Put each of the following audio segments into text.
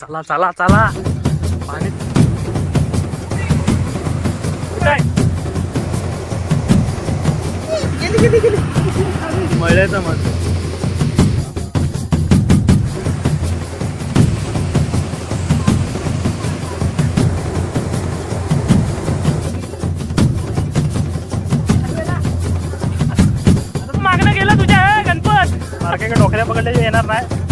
चला चला चला. पाणी? मळ्याचं मत मागणं गेला तुझ्या गणपत. मार्के का डोक्याला पकडल्याचे येणार नाही.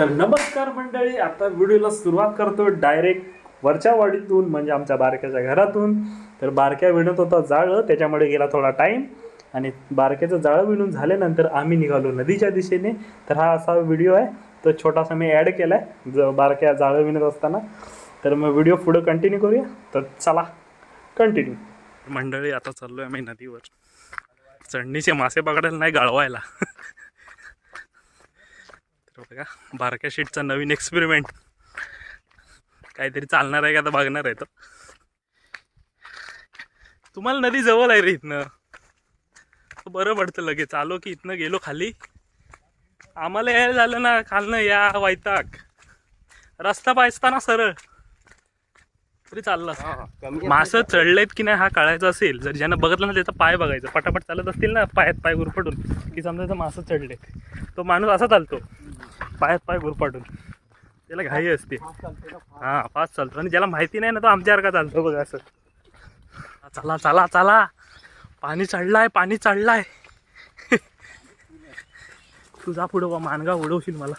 तर नमस्कार मंडळी आता व्हिडिओला सुरुवात करतो डायरेक्ट वरच्या वाडीतून म्हणजे आमच्या बारक्याच्या घरातून. तर बारक्या विणत होता जाळं त्याच्यामुळे गेला थोडा टाईम आणि बारक्याचं जाळं विणून झाल्यानंतर आम्ही निघालो नदीच्या दिशेने. तर हा असा व्हिडिओ आहे तो छोटासा मी ॲड केला आहे ज बारक्या जाळं विणत असताना. तर मग व्हिडिओ पुढं कंटिन्यू करूया. तर चला कंटिन्यू मंडळी आता चाललो आहे मी नदीवर. चढणीचे मासे पकडायला नाही गाळवायला. तर बघा बारक्या शीटचा नवीन एक्सपेरिमेंट काहीतरी चालणार आहे का आता बघणार आहे तो. तुम्हाला नदी जवळ आहे रे इथनं. तर बरं पडतं लगेच. आलो की इथनं गेलो खाली. आम्हाला यायला झालं ना खालनं या वैताग. रस्ता पाहिजता ना सरळ. तरी चाललं. मासं चढलेत की नाही हा कळायचा असेल. जर ज्यांना बघितलं ना त्याचा पाय बघायचा. पटापट चालत असतील ना पायात पाय गुरफटून. की समजा मासं चढलेत. तो माणूस असा चालतो. पायात पाय गुरफटून त्याला घाई असते. हा फास्ट चालतो. आणि ज्याला माहिती नाही ना तो आमच्यासारखा चालतो. बघा असं. चला चला चला. पाणी चढलाय पाणी चढलाय. तुझा पुढं बा मानगा उडवशील मला.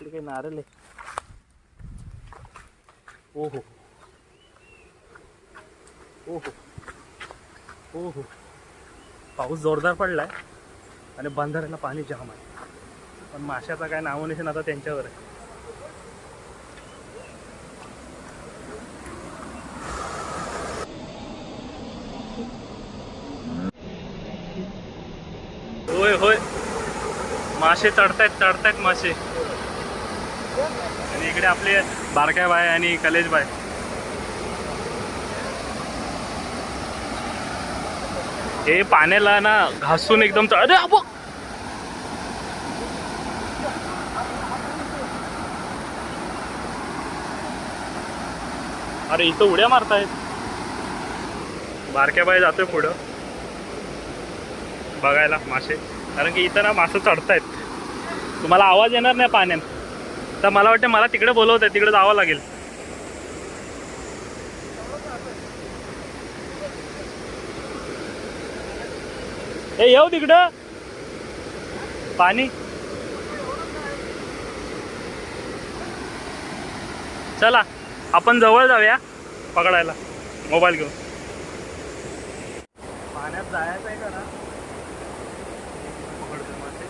इकडे काही नारळ आहे. ओहो. ओहो. ओहो. पाऊस जोरदार पडलाय आणि बंधाऱ्याला पाणी जाम आहे. पण माशाचा काय नामोनिशन आता त्यांच्यावर आहे. होय होय. मासे चढतायत चढतायत मासे. आणि इकडे आपले बारक्या बाय आणि कलेज बाय. हे पाण्याला ना घासून एकदम च- अरे अरे इथं उड्या मारतायत. बारक्या बाय जातोय पुढं. बघायला मासे. कारण की इथं ना मासे चढतायत. तुम्हाला आवाज येणार नाही पाण्यात. तर मला वाटतं मला तिकडे बोलवत आहे तिकडे जावं लागेल. ए येऊ तिकडं. पाणी. चला. आपण जवळ जाऊया पकडायला. मोबाईल घेऊन. पाण्यात जायचं आहे का ना? पकडतो मासे.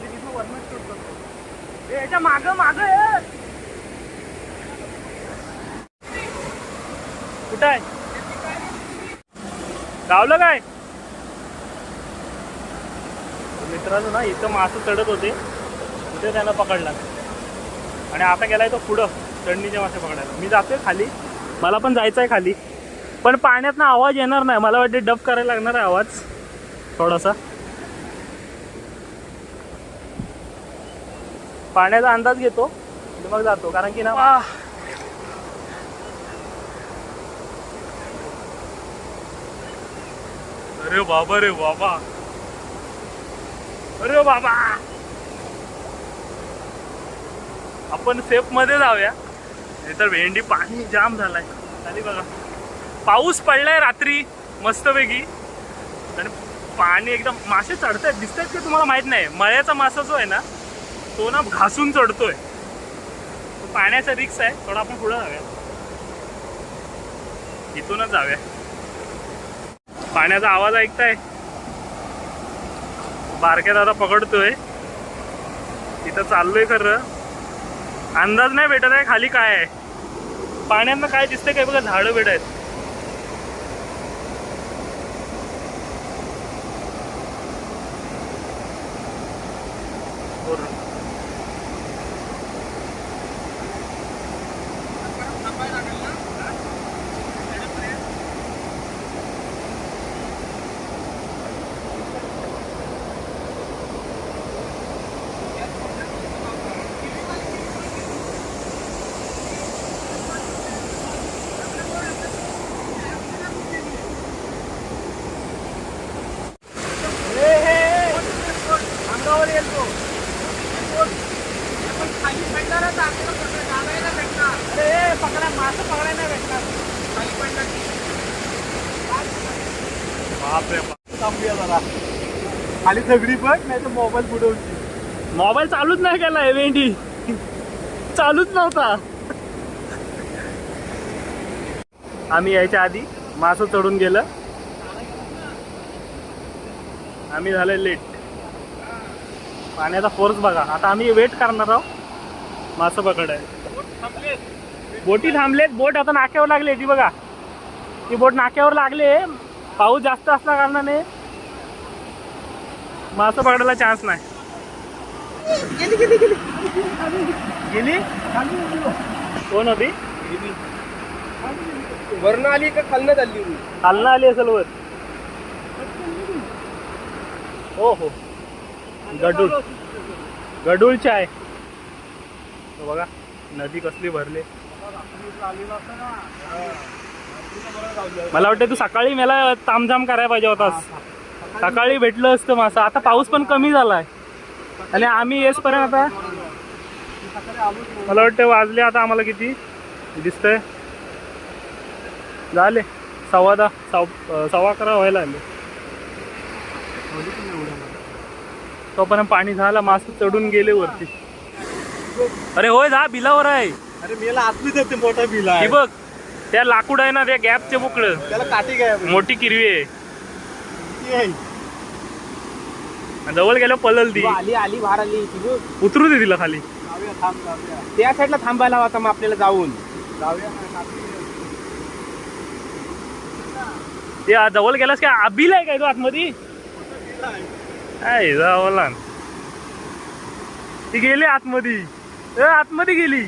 ते तिथं याच्या माग माग कुठं आहे? गावलं काय? मित्रांनो ना इथं मासे चढत होते. तिथे त्यांना पकडला. आणि आता गेलाय तो पुढं चढणीचे मासे पकडायला मी जातोय खाली. मला पण जायचं आहे खाली. पण पाण्यात ना आवाज येणार नाही. मला वाटते डब करायला लागणार आहे आवाज. थोडासा. पाण्याचा अंदाज घेतो. मग जातो. कारण की ना अरे बाबा रे बाबा. अरे बाबा. आपण सेफमध्ये जाऊया. नाहीतर भेंडी पाणी जाम झालाय. खाली बघा. पाऊस पडलाय रात्री मस्तपैकी. आणि पाणी एकदम मासे चढतायत. दिसतायत की तुम्हाला माहीत नाही. मळ्याचा मासा जो आहे ना तो ना घासून चढतोय. पाण्याचा रिक्स आहे. थोडा आपण पुढं जाऊया. इथूनच जाऊया. पाण्याचा आवाज ऐकताय? बारक्या दादा पकडतोय. तिथं चाललोय खरं. अंदाज नाही भेटत आहे खाली काय आहे. पाण्यातनं काय दिसतंय काय? बघा झाडं भेट आहेत बरं. बापरे बाप थांबूया जरा खाली दगडी बघ नाही तर मोबाईल बुडवची मोबाईल चालूच नाही केला वेंडी चालूच नव्हता. आम्ही यायच्या आधी मासं चढून गेलं. आम्ही झाले लेट पाण्याचा फोर्स बघा. आता आम्ही वेट करणार आहोत. मासं पकडाय बोटी थांबलेत. बोट आता नाक्यावर लागले ती बघा. ती बोट नाक्यावर लागले पाऊस जास्त असल्या कारणाने मासं पकडायला चान्स नाही. गेली कोण होती? वरण आली का खालनं चालली खालनं आली असेल वर. हो हो. गडूळ. गडूळची आहे. तो बघा नदी कसली भरली. मला वाटतं तू सकाळी मला तामझाम करायला पाहिजे होतास. सकाळी भेटलं असतं मासा. आता पाऊस पण कमी झालाय. आणि आम्ही येसपर्यंत आता मला वाटतं वाजले आता आम्हाला किती? दिसतंय. झाले. सव्वा दहा सव्वा अकरा व्हायला आले. तोपर्यंत पाणी झालं मासे चढून गेले वरती. अरे होय जा बिलावर आहे. अरे मेला आतलीच आहे ते मोठा बिल हे बघ त्या लाकूड आहे ना त्या गॅपचे बुकड त्याला काठी आहे? मोठी किरवी आहे. जवळ गेलं पलल ती. आली आली बाहेर आली. उतरू दे तिला खाली. जाऊया थांब जाऊया. त्या साईडला थांबायला होता मग आपल्याला जाऊन. जाऊया. ना, काठी. ते आ- जवळ गेलास काय? आबिल आहे काय तो आतमध्ये? काय जावला ती गेली आतमध्ये. ए, आतमध्ये गेली.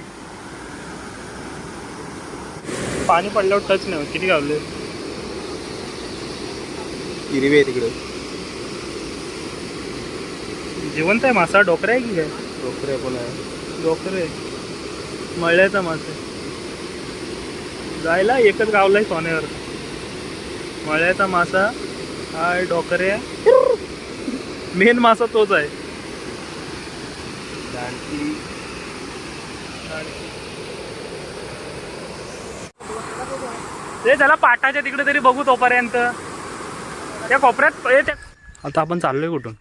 पाणी पडल्यावर टच नाही होत. किती गावले हिरवी आहे तिकडे. जिवंत आहे मासा डोकरा आहे की काय? डोकरे पण आहे. डोकर आहे. मळ्याचा मासा आहे. जायला एकच गावलाय सोन्यावर. मळ्याचा मासा हा डोकरे मेन मासा तोच आहे. ते त्याला पाटाच्या तिकडे तरी बघू तोपर्यंत. त्या कोपऱ्यात आता आपण चाललोय कुठून?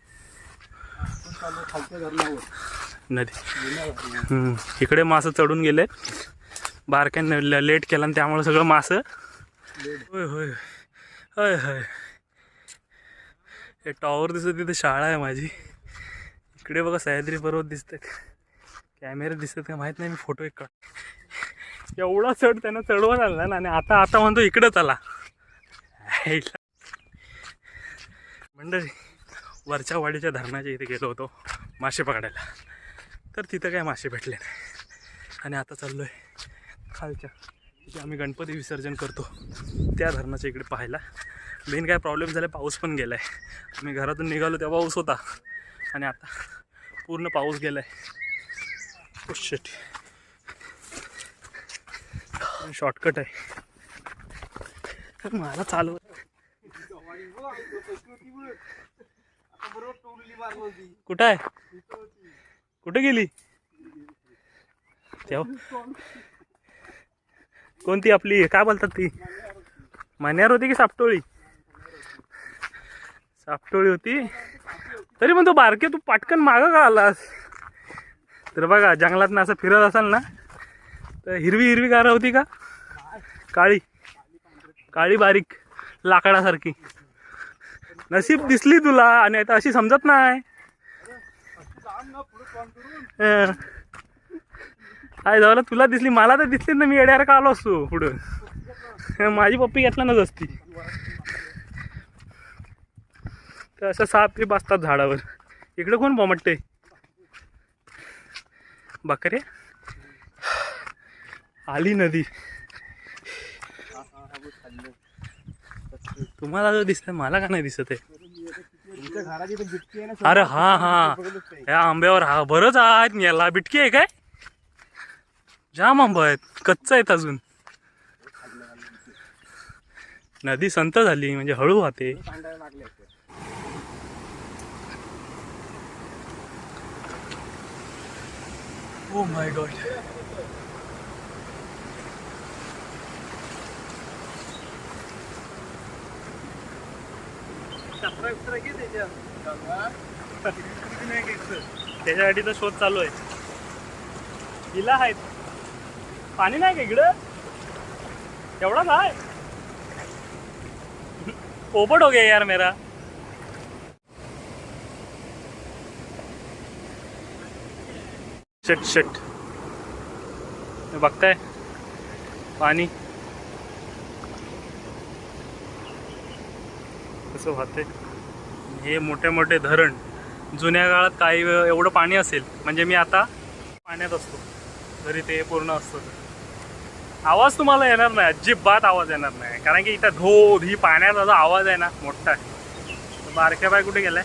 नदी. हम्म. इकडे मासं चढून गेले बारक्याने ल- लेट केला आणि त्यामुळे सगळं मासं होय होय होय. होय हे टॉवर दिसत तिथे शाळा आहे माझी. इकडे बघा सह्याद्री पर्वत दिसत कॅमेरे दिसत का माहीत नाही मी फोटो एक काढ एवढा चढ त्यानं चढवत आला ना आणि आता आता म्हणतो इकडं चला. मंडळी वरच्या वाडीच्या धरणाच्या इथे गेलो होतो मासे पकडायला. तर तिथं काय मासे भेटले नाही. आणि आता चाललो आहे खालच्या तिथे आम्ही गणपती विसर्जन करतो त्या धरणाच्या इकडे पाहायला. मेन काय प्रॉब्लेम झाला पाऊस पण गेला आहे आम्ही घरातून निघालो तेव्हा पाऊस होता. आणि आता पूर्ण पाऊस गेला आहे शिट शॉर्टकट आहे. तर मला चालू आता बरोबर टोळली मारली होती. कुठं आहे? कुठे गेली? कोणती आपली? काय बोलतात ती? मान्यावर होती की सापटोळी? सापटोळी होती. तरी पण तो बारके तू पाटकन मागं का आलास? तर बघा जंगलात असं फिरत असाल ना तर हिरवी हिरवी गारा होती का? काळी. काळी बारीक लाकडासारखी. नशीब दिसली तुला आणि आता अशी समजत नाही. थांब ना, काय झालं तुला दिसली मला तर दिसली ना मी येड्यावर का आलो असतो पुढं? माझी पप्पी घेतला ना असती. तर असं साप बी बसतात झाडावर. इकडे कोण बोमटते बकरे? आली नदी. तुम्हाला जो दिसतंय मला का नाही दिसत आहे? अरे हा हा. या आंब्यावर हा बरंच आहेत. याला बिटकी आहे काय? जाम आंबा आहेत. कच्चा आहेत अजून. नदी संत झाली म्हणजे हळू वाहते. ओ माय गॉड कचरा बिचरा घे त्याच्यात किती नाही घ्यायचं त्याच्यासाठी तर शोध चालू आहे. हिला आहेत. पाणी नाही का इकडं? एवढा नाही ओपट हो गया यार मेरा. शट शट बघताय? पाणी. कसं वाहते हे मोठे मोठे धरण जुन्या काळात काही वेळ एवढं पाणी असेल म्हणजे मी आता पाण्यात असतो. तरी ते पूर्ण असतं. आवाज तुम्हाला येणार नाही अजिबात आवाज येणार नाही. कारण की इथं धोध ही पाण्याचा जो आवाज आहे ना मोठा आहे. तर बारक्या बाय कुठे गेलाय?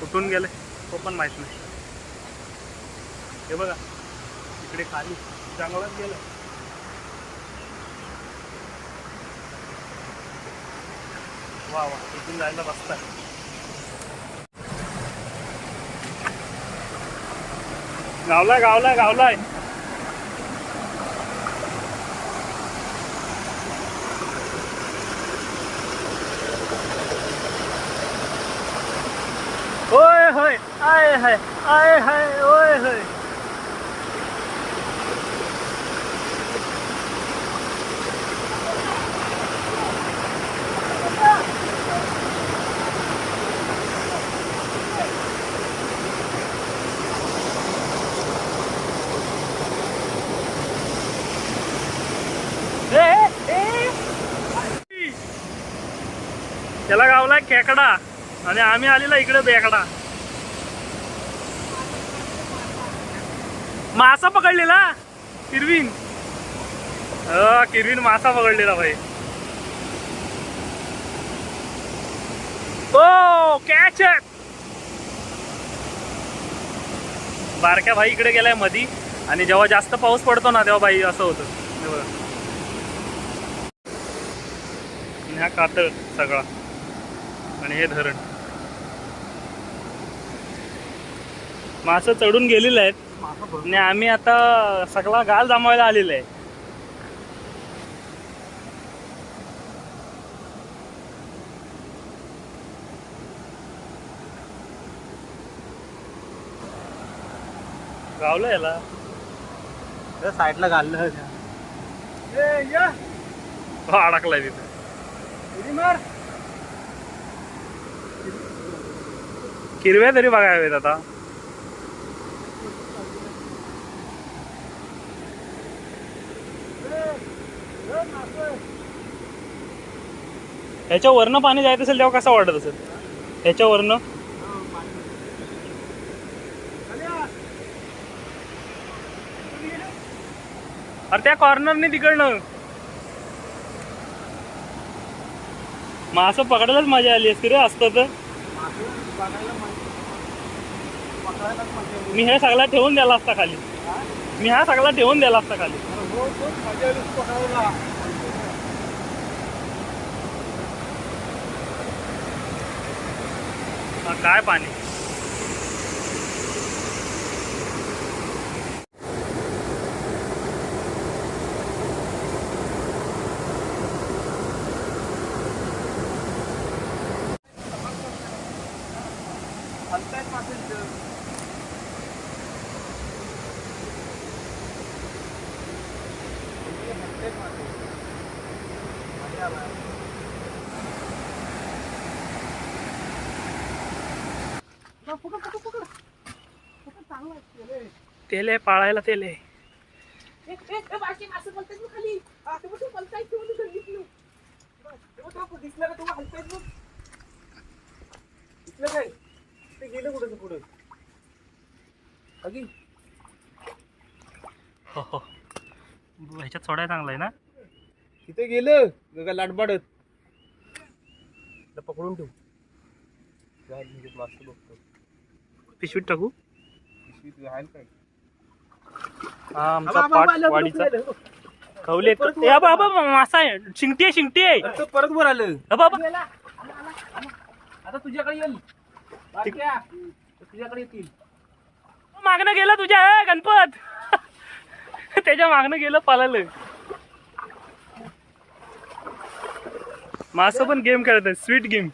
कुठून गेले? तो पण माहीत नाही. हे बघा इकडे खाली जंगलात गेलं. वा वा इथून जायला रस्ता आहे गावलाय गावलाय गावलाय होय होय आय हाय आय हाय होय होय ए, ए. आलेला खेकडा आणि आम्ही आलेला इकडे बेकडा. मासा पकडलेला? किरवीन. किरवीन मासा पकडलेला भाई. ओ कॅच बारक्या भाई इकडे गेलाय मधी आणि जेव्हा जास्त पाऊस पडतो ना तेव्हा बाई असं होतं. हा कातळ सगळा. आणि हे धरण. मासं चढून गेलेले आहेत. आणि आम्ही आता सगळा गाल जमावायला आलेला आहे. गावलं याला. साईडला घाललं अडकलाय तिथे. हिरव्या तरी बघायला हवेत आता. ह्याच्यावरनं पाणी जायचं असेल तेव्हा कसं वाटत असेल? ह्याच्यावरनं? अरे त्या कॉर्नरने तिकडनं. मासं पकडायलाच मजा आली असती रे असतं तर. मी हे सगळा ठेवून द्यायला असता खाली. मी हा सगळा ठेवून द्यायला असता खाली. काय पाणी हलतायत मासे तिथं. इथे हलतायत मासे. मजा आला. पकड, पकड, पकड, पकड. पकड, चांगला आहे. केलंय. तेल आहे पाळायला तेल आहे ए, ए, ए, बारकी मासे पलतायत बघ खाली. हा, ते बघ, ते पलतायत, ते बघ, ते दिसलं. ते बघ, ते बघ, दिसलं का तुम्हाला हलतायत बघ. दिसलं काय? ते गेलं कुठं पुढे? अगी हो हो. ह्याच्यात सोडायला चांगला आहे ना? तिथे गेलं. गगा लाटबाडत. पकडून ठेव. मास्तर बघतो. पिशवीत टाकू? पिशवीत राहील काय? हा आमचा पाठ वाडीचा. खवले बाबा मासा आहे. शिंगटी आहे शिंगटी. आहे अरे तो परत वर आलं. अ, बाबा. आता तुझ्याकडे येईल. बारक्या, तुझ्याकडे येतील. मागणं गेलं तुझ्या ए, गणपत. त्याच्या मागणं गेलं पालालं. मासं पण गेम खेळत आहे स्वीट गेम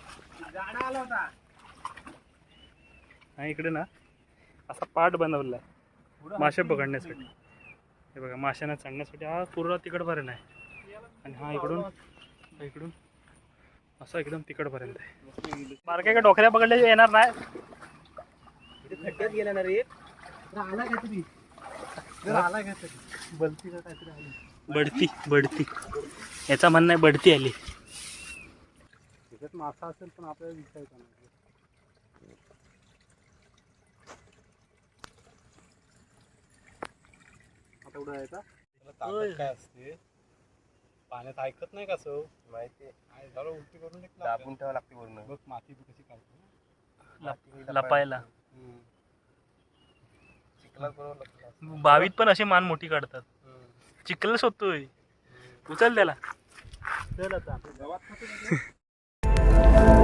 गाडा आला होता. हा इकडे ना. असा पाट बनवलाय. मासे पकडण्यासाठी. हे बघा माशांना चढण्यासाठी हा पूर्ण तिकडपर्यंत आहे. आणि हा इकडून हा इकडून असा एकदम तिकडपर्यंत आहे. बारक्या का डोकऱ्या पकडल्या येणार नाही? खड्ड्यात गेला ना रे. आला काहीतरी आला काहीतरी बलतीचा काहीतरी आली? बढती बढती. याचा म्हणणं आहे बढती आली. त्याच्यात मासा असेल पण आपल्याला दिसायचा नाही. आता उडा आहे का? होय. काय असते? पाण्यात ऐकत नाही का सो? माहिती जरा उलटी करून दाबून ठेवा लागते वरून बघ माती बी कशी काढते. लपायला. चिखलात बरोबर बावीत पण अशी मान मोठी काढतात. चिखल शोधतोय. उचल त्याला. चल आता.